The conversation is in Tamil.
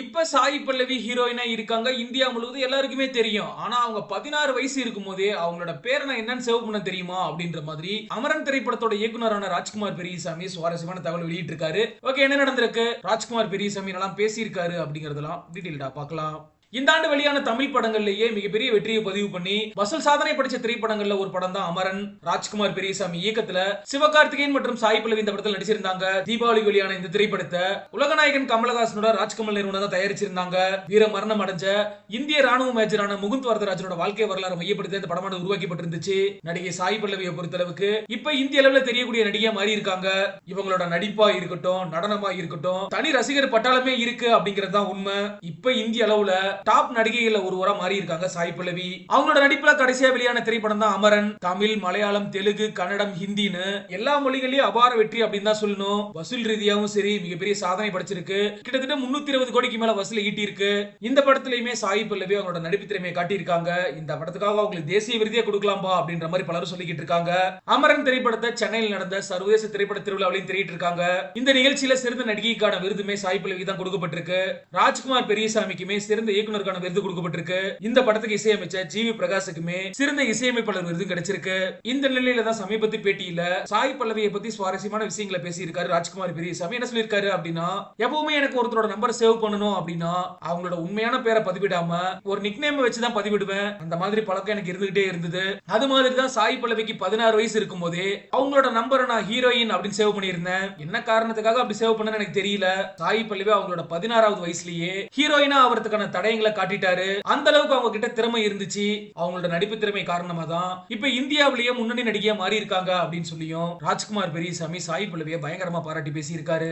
இப்ப சாய் பல்லவி ஹீரோயினா இருக்காங்க. இந்தியா முழுவதும் எல்லாருக்குமே தெரியும். ஆனா அவங்க பதினாறு வயசு இருக்கும் போதே அவங்களோட பேரை நான் என்னன்னு சேவ் பண்ண தெரியுமா? அப்படின்ற மாதிரி அமரன் திரைப்படத்தோட இயக்குனரான ராஜ்குமார் பெரியசாமி சுவாரஸ்யமான தகவல் வெளியிட்டிருக்காரு. ஓகே என்ன நடந்திருக்கு? ராஜ்குமார் பெரியசாமி எல்லாம் பேசியிருக்காரு அப்படிங்கறதெல்லாம் டீட்டெயில்டா பார்க்கலாம். இந்த ஆண்டு வெளியான தமிழ் படங்கள்லயே மிகப்பெரிய வெற்றியை பதிவு பண்ணி வசூல் சாதனை படிச்ச திரைப்படங்கள்ல ஒரு படம் தான் அமரன் ராஜ்குமார் பெரியசாமி இயக்கத்துல சிவகார்த்திகேயன் மற்றும் சாய் பல்லவி இந்த படத்தில் நடிச்சிருந்தாங்க. தீபாவளி வெளியான இந்த திரைப்படத்தை உலகநாயகன் கமலஹாசனோட ராஜ்கமல் நிறுவனம் தான் தயாரிச்சிருந்தாங்க. வீர மரணம் அடைஞ்ச இந்திய ராணுவ மேஜரான முகுந்த் வரதராஜனோட வாழ்க்கை வரலாறு மையப்படுத்தி இந்த படமானது உருவாக்கப்பட்டிருந்துச்சு. நடிகை சாய் பல்லவியை பொறுத்தளவுக்கு இப்ப இந்திய அளவுல தெரியக்கூடிய நடிகையா மாறி இருக்காங்க இவங்களோட நடிப்பா இருக்கட்டும் நடனமா இருக்கட்டும் தனி ரசிகர் பட்டாளமே இருக்கு அப்படிங்கிறது தான் உண்மை. இப்ப இந்திய அளவுல டாப் நடிகைகள்ல ஒருவரா மாறி இருக்காங்க சாய் பல்லவி. அவங்களோட நடிப்புல கடைசியா வெளியான திரைப்படம் தான் அமரன். தமிழ் மலையாளம் தெலுங்கு கன்னடம் ஹிந்தின்னு எல்லா மொழிகளையும் அபார வெற்றி அப்படின்னு தான் சொல்லணும். வசூல் ரீதியாவும் சரி மிகப்பெரிய சாதனை படைச்சிருக்கு. கிட்டத்தட்ட முன்னூத்தி இருபது கோடிக்கு மேல வசூல் ஈட்டி இருக்கு இந்த படத்துலயுமே சாய் பல்லவி அவங்களோட நடிப்பு திறமையை காட்டியிருக்காங்க. இந்த படத்துக்காக அவங்களுக்கு தேசிய விருதியை கொடுக்கலாம்பா அப்படின்ற மாதிரி பலரும் சொல்லிக்கிட்டு இருக்காங்க. அமரன் திரைப்படத்தை சென்னையில் நடந்த சர்வதேச திரைப்பட திருவிழாவிலையும் திரையிட்டு இருக்காங்க. இந்த நிகழ்ச்சியில சிறந்த நடிகைக்கான விருதுமே சாய் பல்லவி தான் கொடுக்கப்பட்டிருக்கு. ராஜ்குமார் பெரியசாமிக்குமே சிறந்த இயக்குனருக்கான விருது கொடுக்கப்பட்டிருக்கு. இந்த படத்துக்கு இசையமைச்ச ஜி வி பிரகாஷுக்குமே சிறந்த இசையமைப்பாளர் விருது கிடைச்சிருக்கு. இந்த நிலையில தான் சமீபத்து பேட்டியில சாய் பல்லவியை பத்தி சுவாரஸ்யமான விஷயங்களை பேசியிருக்காரு ராஜ்குமார் பெரியசாமி. என்ன சொல்லியிருக்காரு அப்படின்னா எப்பவுமே எனக்கு ஒருத்தரோட நம்பர் சேவ் பண்ணணும் அப்படின்னா அவங்களோட உண்மையான பேரை பதிவிடாம ஒரு நிக்நேம் வச்சுதான் பதிவிடுவேன். அந்த மாதிரி பழக்கம் எனக்கு இருந்துகிட்டே இருந்தது. அது மாதிரி தான் சாய் பல்லவிக்கு பதினாறு வயசு இருக்கும் போதே அவங்களோட நம்பரை நான் ஹீரோயின் அப்படின்னு சேவ் பண்ணியிருந்தேன். என்ன காரணத்துக்காக அப்படி சேவ் பண்ணேன்னு எனக்கு தெரியல. சாய் பல்லவி அவங்களோட பதினாறாவது வயசுலயே ஹீரோயினா ஆகிறதுக்கான தடை தடயங்களை காட்டிட்டாரு. அந்த அளவுக்கு அவங்க கிட்ட திறமை இருந்துச்சு. அவங்களோட நடிப்பு திறமை காரணமா தான் இப்ப இந்தியாவிலேயே முன்னணி நடிகையா மாறி இருக்காங்க அப்படின்னு சொல்லியும் ராஜ்குமார் பெரியசாமி சாய் பல்லவிய பயங்கரமா பாராட்டி பேசியிருக்காரு.